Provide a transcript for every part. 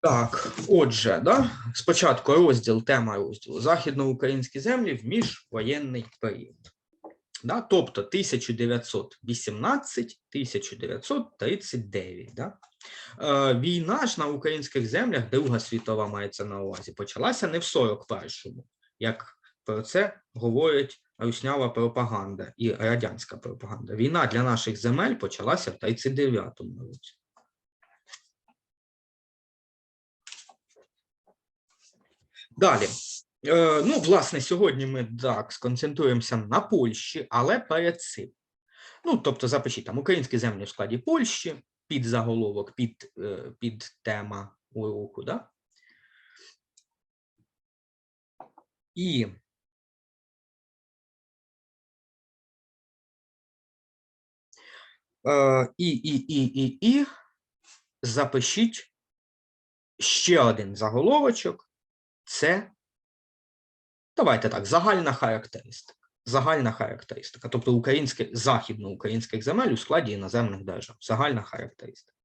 Так, отже, да, спочатку розділ, тема розділу Західноукраїнські землі в міжвоєнний період. Да, тобто 1918-1939. Да? Е, війна ж на українських землях, Друга світова мається на увазі, почалася не в 41-му, як про це говорить руснява пропаганда і радянська пропаганда. Війна для наших земель почалася в 39-му році. Далі. Е, ну, власне, сьогодні ми так сконцентруємося на Польщі, але перед цим. Ну, тобто, запишіть там українські землі в складі Польщі, під заголовок, під, е, під тема уроку, да? І е, і, і, і, і, і запишіть ще один заголовочок. Це давайте так, загальна характеристика. Загальна характеристика, тобто українське, західноукраїнських земель у складі іноземних держав. Загальна характеристика.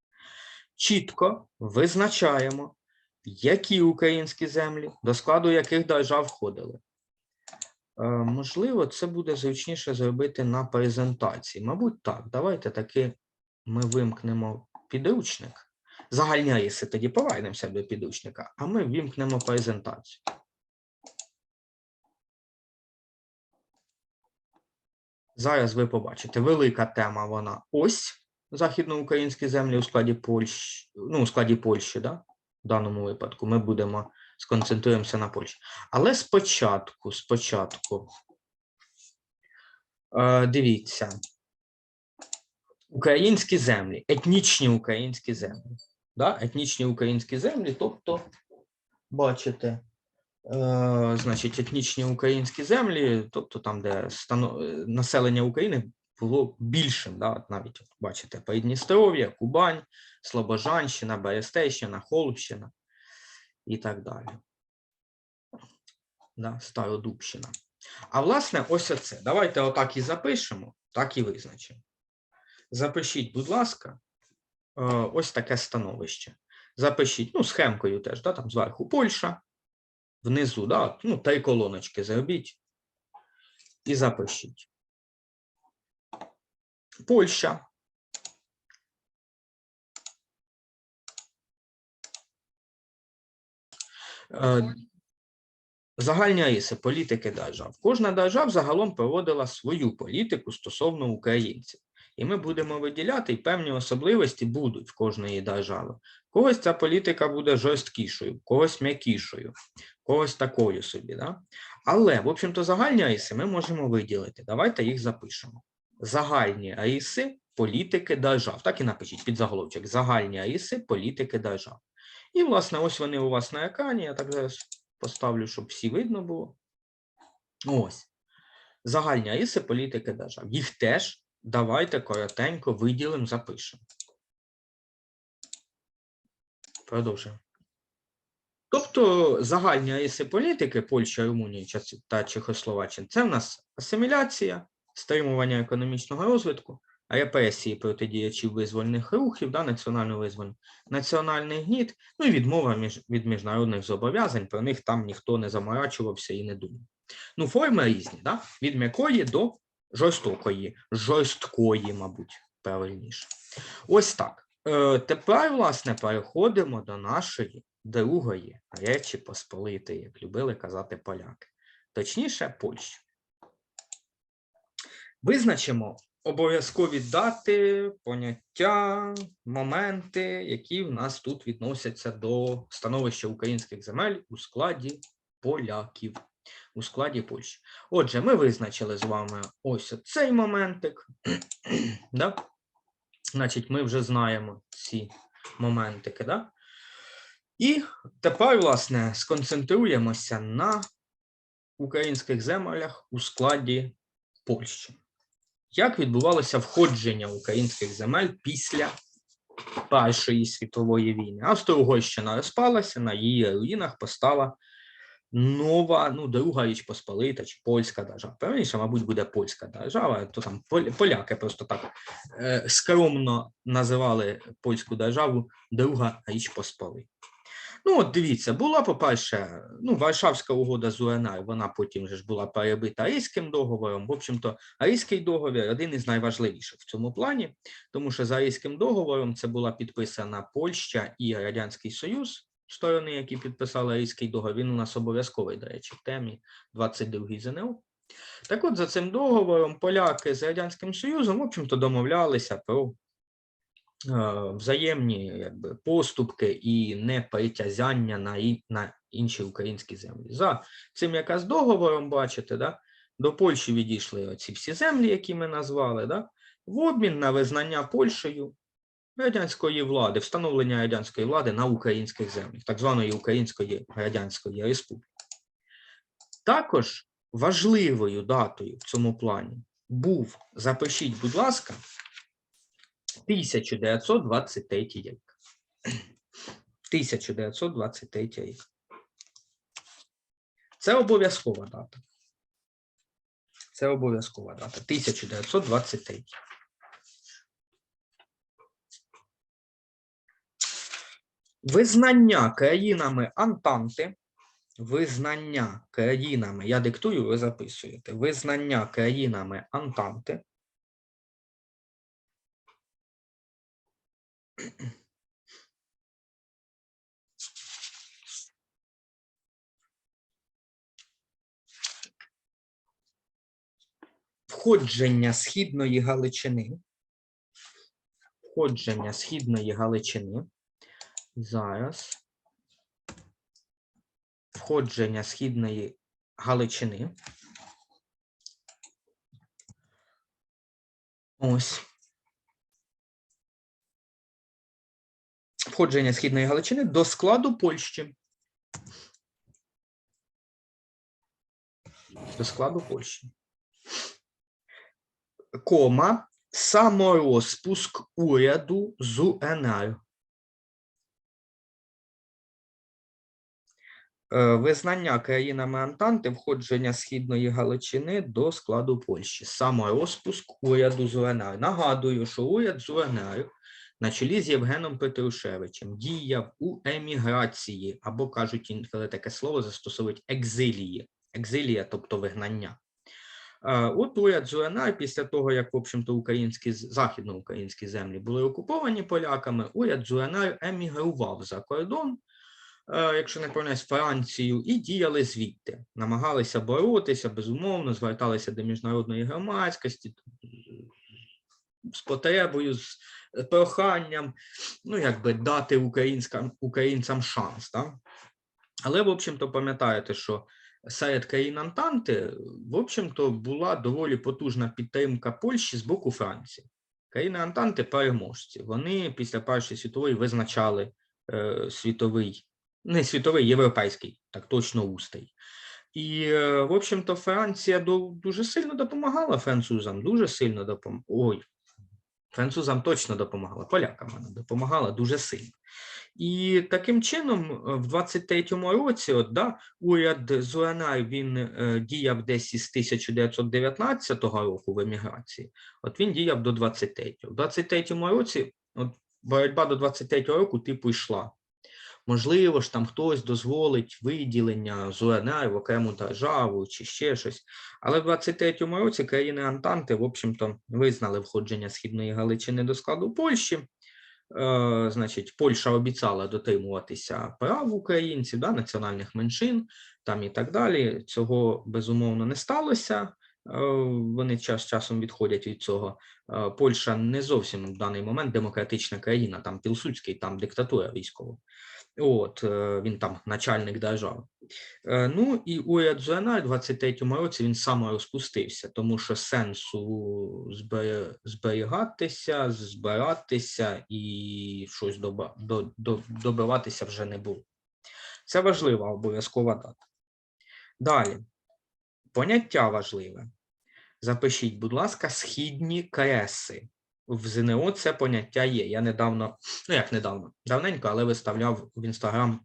Чітко визначаємо, які українські землі, до складу яких держав входили. Е, можливо, це буде зручніше зробити на презентації. Мабуть, так. Давайте таки ми вимкнемо підручник. Загальні риси тоді повернемося до підручника, а ми вимкнемо презентацію. Зараз ви побачите, велика тема вона ось західноукраїнські землі у складі Польщі, ну, у складі Польщі, да? в даному випадку ми будемо сконцентруємося на Польщі. Але спочатку, спочатку, е, дивіться, українські землі, етнічні українські землі. Да? Етнічні українські землі, тобто, бачите, е, значить, етнічні українські землі, тобто там, де стано... е, населення України було більшим, да? навіть бачите, Придністров'я, Кубань, Слобожанщина, Берестейщина, Холмщина і так далі. Да? Стародубщина. А власне, ось оце. Давайте отак і запишемо, так і визначимо. Запишіть, будь ласка, ось таке становище. Запишіть, ну, схемкою теж, да, там зверху Польща, внизу, да, ну, три колоночки зробіть і запишіть. Польща. Е, Загальні риси політики держав. Кожна держава загалом проводила свою політику стосовно українців. І ми будемо виділяти, і певні особливості будуть в кожної держави. Когось ця політика буде жорсткішою, когось м'якішою, когось такою собі. Да? Але, в общем-то, загальні риси ми можемо виділити. Давайте їх запишемо. Загальні риси політики держав. Так і напишіть під заголовчик. Загальні риси політики держав. І, власне, ось вони у вас на екрані. Я так зараз поставлю, щоб всі видно було. Ось. Загальні риси політики держав. Їх теж давайте коротенько виділимо, запишемо. Продовжуємо. Тобто загальні риси політики Польща, Румунія та Чехословаччина це в нас асиміляція, стримування економічного розвитку, репресії проти діячів визвольних рухів, да, національно визвольних, національний гніт, ну і відмова між, від міжнародних зобов'язань, про них там ніхто не заморачувався і не думав. Ну, форми різні, да? від м'якої до жорстокої, жорсткої, мабуть, правильніше. Ось так. Е, тепер, власне, переходимо до нашої другої Речі Посполитої, як любили казати поляки. Точніше, Польщі. Визначимо обов'язкові дати, поняття, моменти, які в нас тут відносяться до становища українських земель у складі поляків, у складі Польщі. Отже, ми визначили з вами ось цей моментик. да? Значить, ми вже знаємо ці моментики. Да? І тепер, власне, сконцентруємося на українських землях у складі Польщі. Як відбувалося входження українських земель після Першої світової війни? Австро-Угорщина розпалася, на її руїнах постала нова, ну, друга річ Посполита чи польська держава. Правильніше, мабуть, буде польська держава, то там поляки просто так е, скромно називали польську державу Друга річ Посполита. Ну, от дивіться, була, по-перше, ну, Варшавська угода з УНР, вона потім вже ж була перебита Ризьким договором. В общем-то, Ризький договір один із найважливіших в цьому плані, тому що за Ризьким договором це була підписана Польща і Радянський Союз, сторони, які підписали Ризький договір. Він у нас обов'язковий, до речі, в темі 22-й ЗНО. Так от, за цим договором поляки з Радянським Союзом, в общем-то, домовлялися про е, взаємні якби, поступки і непритязяння на, на інші українські землі. За цим якраз договором, бачите, да, до Польщі відійшли оці всі землі, які ми назвали, да, в обмін на визнання Польщею радянської влади, встановлення радянської влади на українських землях, так званої Української Радянської Республіки. Також важливою датою в цьому плані був, запишіть, будь ласка, 1923 рік. 1923 рік. Це обов'язкова дата. Це обов'язкова дата. 1923. Визнання країнами Антанти, визнання країнами, я диктую, ви записуєте. Визнання країнами Антанти входження Східної Галичини, входження Східної Галичини. Зараз. Входження Східної Галичини. Ось. Входження Східної Галичини до складу Польщі. До складу Польщі. Кома. Саморозпуск уряду з УНР. Визнання країнами Антанти входження Східної Галичини до складу Польщі. Саморозпуск уряду з УНР. Нагадую, що уряд з УНР на чолі з Євгеном Петрушевичем діяв у еміграції, або кажуть, інколи таке слово застосовують екзилії. Екзилія, тобто вигнання. Е, От уряд з УНР після того, як, в общем-то, українські західноукраїнські землі були окуповані поляками, уряд з УНР емігрував за кордон, е, якщо не помиляюсь, Францію, і діяли звідти. Намагалися боротися, безумовно, зверталися до міжнародної громадськості з потребою, з проханням, ну, якби дати українськам, українцям шанс. Так? Але, в общем-то, пам'ятаєте, що серед країн Антанти, в общем-то, була доволі потужна підтримка Польщі з боку Франції. Країни Антанти переможці. Вони після Першої світової визначали е, світовий, не світовий, європейський, так точно устрій. І, е, в общем-то, Франція дуже сильно допомагала французам, дуже сильно допомагала. Ой, французам точно допомагала, полякам вона допомагала дуже сильно. І таким чином, е, в 23-му році, от, да, уряд з УНР він е, діяв десь із 1919 року в еміграції, от він діяв до 23-го. В 23-му році от, боротьба до 23-го року типу йшла. Можливо ж, там хтось дозволить виділення з УНР в окрему державу чи ще щось. Але в 23-му році країни Антанти, в общем-то, визнали входження Східної Галичини до складу Польщі. Е, значить, Польща обіцяла дотримуватися прав українців, да, національних меншин там і так далі. Цього безумовно не сталося. Е, Вони час часом відходять від цього. Е, Польща не зовсім в даний момент демократична країна, там Пілсудський, там диктатура військова. От е, він там начальник держави. Е, Ну і уряд ЗНР в 23-му році він саморозпустився, тому що сенсу зберігатися, збиратися і щось добиватися вже не було. Це важлива обов'язкова дата. Далі. Поняття важливе. Запишіть, будь ласка, східні креси. В ЗНО це поняття є. Я недавно, ну як недавно, давненько, але виставляв в інстаграм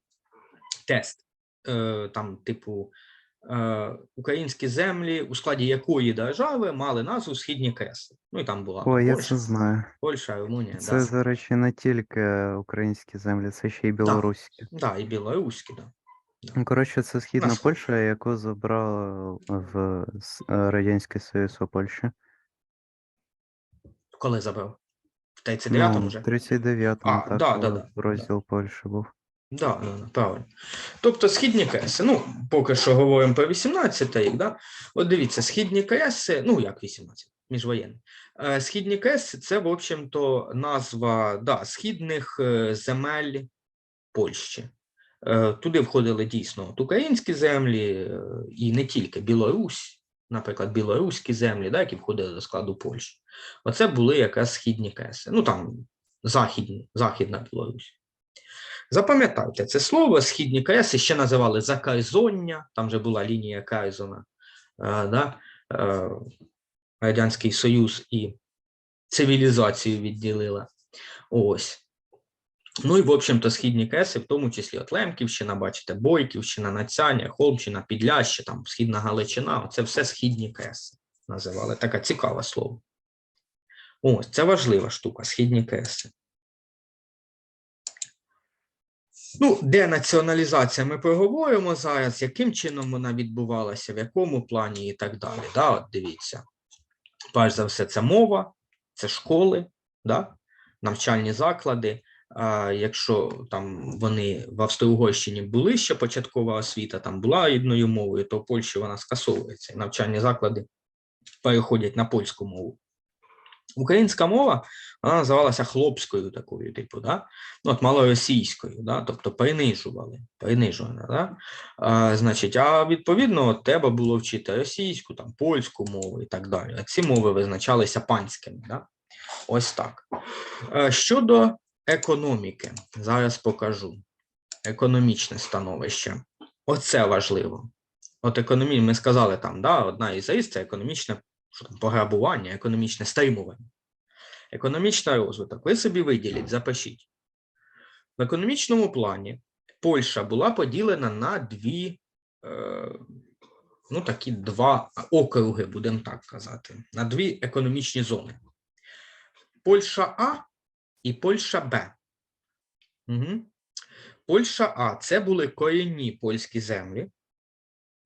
тест. Е, там, типу, е, українські землі, у складі якої держави мали назву Східні Креси. Ну і там була О, я Польща, це знаю. Польща, Румунія, Це, да. до речі, не тільки українські землі, це ще й білоруські. Да, і білоруські, да. Ну, Коротше, це східна Нас- Польща, яку забрала в С- е, Радянський Союз у Польщі. Коли забрав? В 39-му Ну, вже? в 39-му, А, так, да, да, да, розділ Польщі був. Да, да, да, правильно. Тобто східні креси, ну, поки що говоримо про 18 рік, да? От дивіться, східні креси, ну як 18, міжвоєнний. Е, Східні креси це, в общем-то, назва да, східних е, земель Польщі. Е, Туди входили дійсно от українські землі і не тільки Білорусь, наприклад, білоруські землі, да, які входили до складу Польщі. Оце були якраз східні креси. Ну там західні, Західна Білорусь. Запам'ятайте це слово східні креси ще називали закайзоння, там же була лінія Кайзона, е, да, е, Радянський Союз і цивілізацію відділила. Ось. Ну і, в общем-то, східні креси, в тому числі от Лемківщина, бачите, Бойківщина, Нацяня, Холмщина, Підляща, там Східна Галичина, це все східні креси називали. Таке цікаве слово. Ось, це важлива штука, східні креси. Ну, денаціоналізація ми проговоримо зараз, яким чином вона відбувалася, в якому плані і так далі. Да, от дивіться. Перш за все, це мова, це школи, да, навчальні заклади. Якщо там вони в Австро-Угорщині були ще початкова освіта, там була рідною мовою, то в Польщі вона скасовується. Навчальні заклади переходять на польську мову. Українська мова вона називалася хлопською такою, типу, да? ну, от малоросійською, да? тобто принижували, принижували, да? а, значить, а відповідно треба було вчити російську, там, польську мову і так далі. Ці мови визначалися панськими. Да? Ось так. Е, Щодо економіки, зараз покажу економічне становище. Оце важливо. От економія, ми сказали там, да, одна із рис це економічне пограбування, економічне стримування. Економічний розвиток. Ви собі виділіть, запишіть. В економічному плані Польща була поділена на дві, е, ну такі два округи, будемо так казати, на дві економічні зони. Польща А і Польща Б. Угу. Польща А це були корінні польські землі,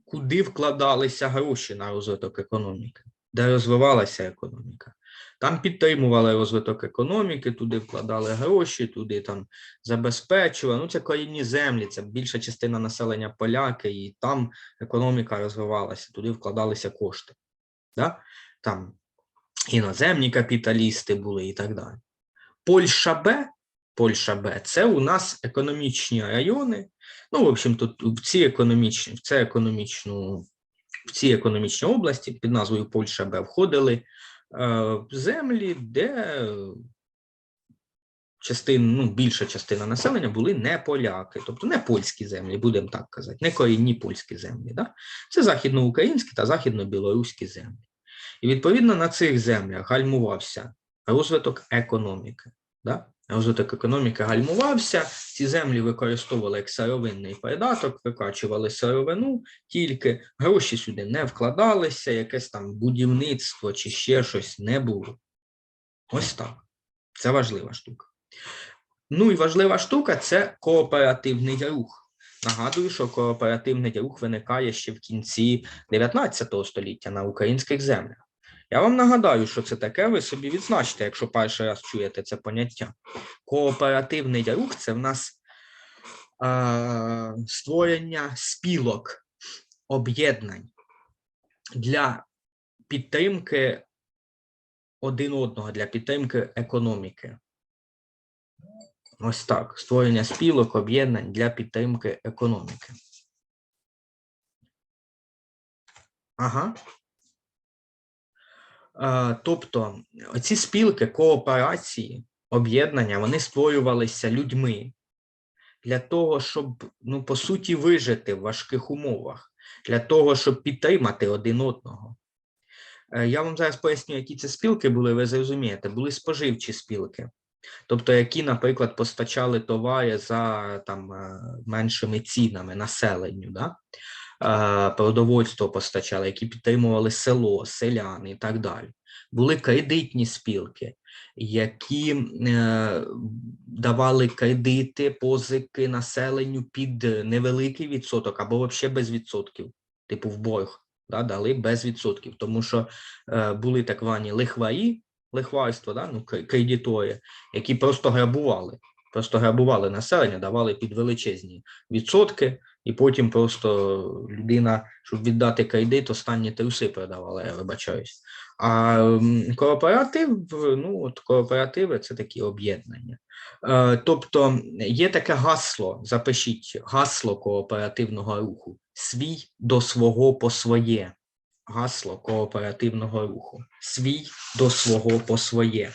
куди вкладалися гроші на розвиток економіки, де розвивалася економіка. Там підтримували розвиток економіки, туди вкладали гроші, туди там забезпечували. Ну, це корінні землі, це більша частина населення поляки, і там економіка розвивалася, туди вкладалися кошти. Да? Там іноземні капіталісти були і так далі. Польща Б, Польща Б це у нас економічні райони. Ну, в общем, тут в ці економічні, в це економічну, в ці економічні області під назвою Польща Б входили е, землі, де частин, ну, більша частина населення були не поляки, тобто не польські землі, будемо так казати, не корінні польські землі. Да? Це західноукраїнські та західно-білоруські землі. І відповідно на цих землях гальмувався розвиток економіки. Да? Розвиток економіки гальмувався, ці землі використовували як сировинний придаток, викачували сировину, тільки гроші сюди не вкладалися, якесь там будівництво чи ще щось не було. Ось так. Це важлива штука. Ну і важлива штука це кооперативний рух. Нагадую, що кооперативний рух виникає ще в кінці 19 століття на українських землях. Я вам нагадаю, що це таке, ви собі відзначите, якщо перший раз чуєте це поняття. Кооперативний рух це в нас е, створення спілок, об'єднань для підтримки один одного, для підтримки економіки. Ось так. Створення спілок, об'єднань для підтримки економіки. Ага. Е, Тобто ці спілки, кооперації, об'єднання, вони створювалися людьми для того, щоб, ну, по суті, вижити в важких умовах, для того, щоб підтримати один одного. Е, Я вам зараз поясню, які це спілки були, ви зрозумієте, були споживчі спілки. Тобто, які, наприклад, постачали товари за там е, меншими цінами населенню. Да? Продовольство постачали, які підтримували село, селян і так далі. Були кредитні спілки, які е, давали кредити, позики населенню під невеликий відсоток або взагалі без відсотків, типу в борг, да, дали без відсотків, тому що е, були так звані лихварі, лихварство, да, ну, кредитори, які просто грабували. Просто грабували населення, давали під величезні відсотки, і потім просто людина, щоб віддати кредит, останні труси продавала, я вибачаюсь. А кооператив, ну от кооперативи це такі об'єднання. Е, Тобто є таке гасло, запишіть гасло кооперативного руху: свій до свого по своє. Гасло кооперативного руху. Свій до свого по своє.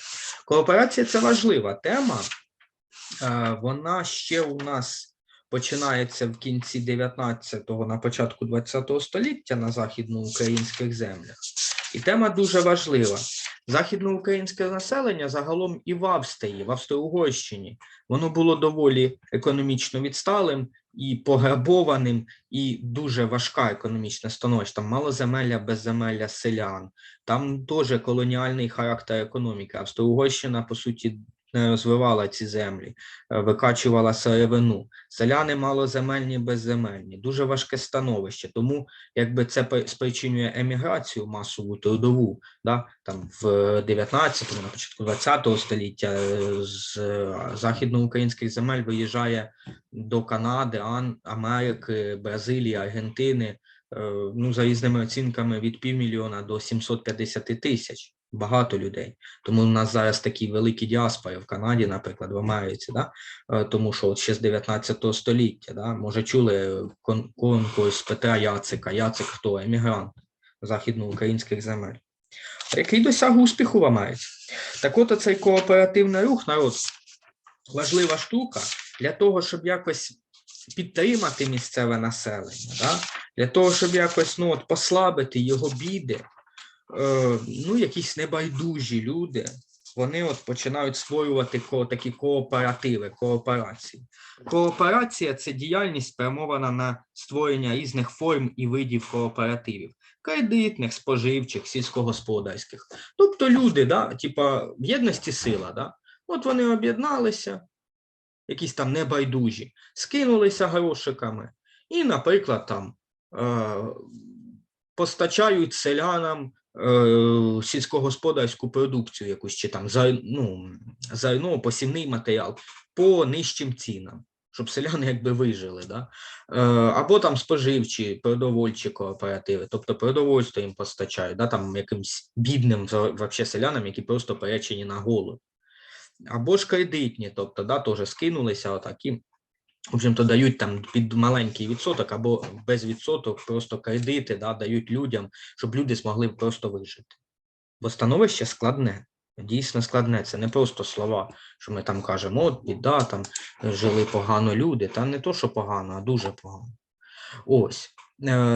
Кооперація це важлива тема. Е, Вона ще у нас починається в кінці 19-го, на початку 20-го століття на західноукраїнських землях. І тема дуже важлива. Західноукраїнське населення загалом і в Австрії, в Австро-Угорщині, воно було доволі економічно відсталим і пограбованим, і дуже важка економічна становище. Там малоземелля, безземелля селян, там теж колоніальний характер економіки. Австро-Угорщина, по суті, не розвивала ці землі, е, викачувала сировину. Селяни малоземельні, безземельні. Дуже важке становище. Тому якби це спричинює еміграцію масову трудову, да, там в 19-му, на початку 20-го століття е, з е, західноукраїнських земель виїжджає до Канади, Америки, Бразилії, Аргентини, ну, за різними оцінками від півмільйона до 750 тисяч. Багато людей. Тому у нас зараз такі великі діаспори в Канаді, наприклад, в Америці, да? Е, тому що от ще з 19 століття, да? може, чули кон- конкурс Петра Яцика. Яцик хто? Емігрант західноукраїнських земель, який досяг успіху в Америці. Так от цей кооперативний рух, народ, важлива штука для того, щоб якось підтримати місцеве населення, да? для того, щоб якось ну, от, послабити його біди, е, ну, якісь небайдужі люди, вони от починають створювати такі кооперативи, кооперації. Кооперація це діяльність спрямована на створення різних форм і видів кооперативів: кредитних, споживчих, сільськогосподарських. Тобто люди, да, типа в єдності сила, да, от вони об'єдналися, якісь там небайдужі, скинулися грошиками, і, наприклад, там е, постачають селянам е, сільськогосподарську продукцію якусь чи там ну, зерно, посівний матеріал по нижчим цінам, щоб селяни якби вижили. Да? Е, або там споживчі, продовольчі кооперативи, тобто продовольство їм постачають, да? там якимсь бідним вообще селянам, які просто перечені на голод. Або ж кредитні, тобто да, теж скинулися отакі. В общем-то, дають там під маленький відсоток або без відсоток просто кредити, да, дають людям, щоб люди змогли просто вижити. Бо становище складне, дійсно складне. Це не просто слова, що ми там кажемо, от біда, там жили погано люди. Та не то, що погано, а дуже погано. Ось. Е,